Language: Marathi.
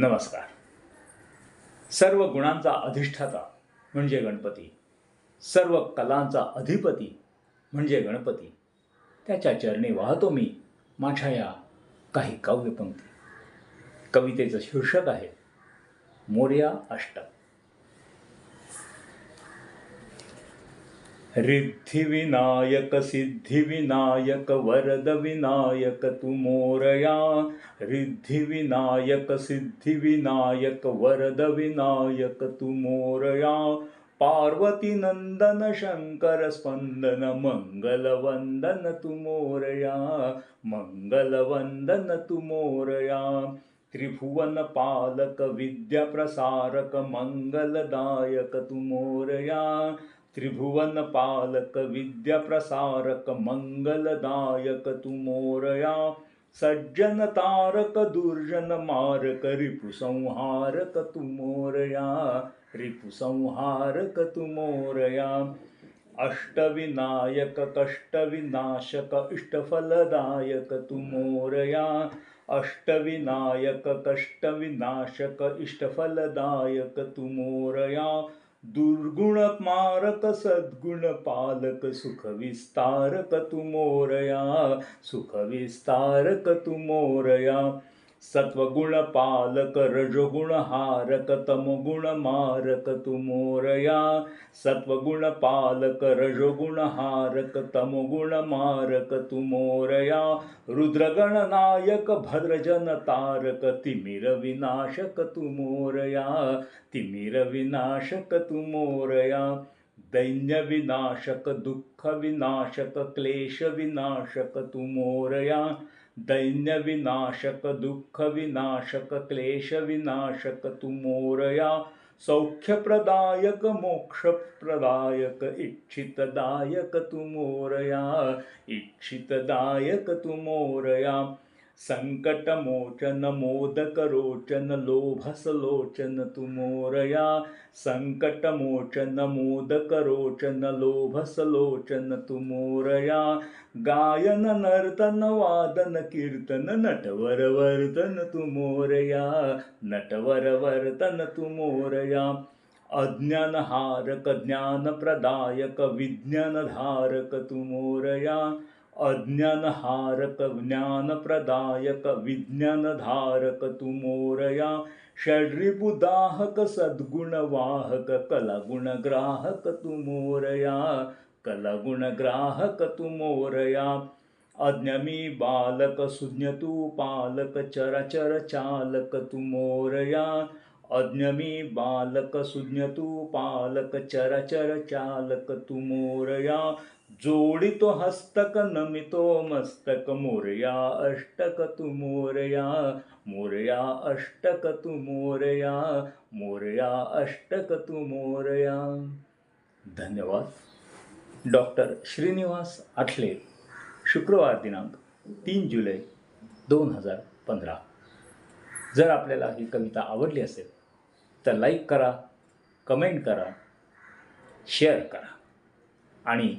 नमस्कार. सर्व गुणांचा अधिष्ठाता म्हणजे गणपती. सर्व कलांचा अधिपती म्हणजे गणपती. त्याच्या चरणी वाहतो मी माझ्या या काही काव्यपंक्ती. कवितेचं शीर्षक आहे मोर्या अष्टक. ऋद्धिविनायक सिद्धिविनायक वरदविनायक तु मोरया ऋद्धिविनायक सिद्धिविनायक वरदविनायक तु मोरया पार्वतीनन्दन शङ्करस्पन्दन मङ्गलवन्दन तु मोरया मङ्गलवन्दन तु मोरया त्रिभुवनपालक त्रिभुवनपालकविद्याप्रसारक मङ्गलदायक तु मोरया त्रिभुवन पालक विद्या प्रसारक मंगलदायक तू मोरया सज्जन तारक दुर्जन मारक रिपु संहारक तू मोरया रिपु संहारक तू मोरया अष्टविनायक कष्टविनाशक इष्टफलदायक तू मोरया अष्टविनायक कष्टविनाशक इष्टफलदायक तू मोरया दुर्गुण मारक सद्गुण पालक सुख विस्तारक तू मोरया सुख विस्तारक तू मोरया सत्वगुण पालक रजगुण हारक तमगुण मारक तू मोरया सत्वगुण पालक रजगुण हारक तमगुण मारक तू मोरया रुद्रगण नायक भद्रजन तारक तिमिर विनाशक तू मोरया तिमिर विनाशक तू मोरया दैन्य विनाशक दुःख विनाशक क्लेश विनाशक तू मोरया दैन्य विनाशक दुःख विनाशक क्लेश विनाशक तू मोरया सौख्यप्रदायक मोक्षप्रदायक इच्छितदायक तू मोरया इच्छितदायक तू मोरया संकटमोचन मोदक रोचन लोभस मोरया संकटमोचन मोदक रोचन लोभस लोचन मोरया गायन नर्तन वादन कीर्तन नटवर वर्तन नटवरवर्तन मोरया नटवर वर्तन विज्ञानधारक मोरया मोरया अज्ञानहारक ज्ञानप्रदायक विज्ञानधारक तुमोरया विज्ञान धारक तू मोरया षड्रिपुदाहक तुमोरया। वाहक कलागुण मोरया मोरया अज्ञमी बालक सुज्ञतु पालक चरचर चालक तुमोरया। अज्ञमी बालक सुज्ञतु पालक चरचर चालक तुमोरया। जोडितो हस्तक नमितो मस्तक मोरया अष्टक तु मोरया मोरया अष्टक तु मोरया मोरया अष्टक तु मोरया. धन्यवाद. डॉक्टर श्रीनिवास आठले शुक्रवार दिनांक तीन जुलै दोन हजार पंधरा. जर आपल्याला ही कविता आवडली असेल तर लाईक करा कमेंट करा शेअर करा. आणि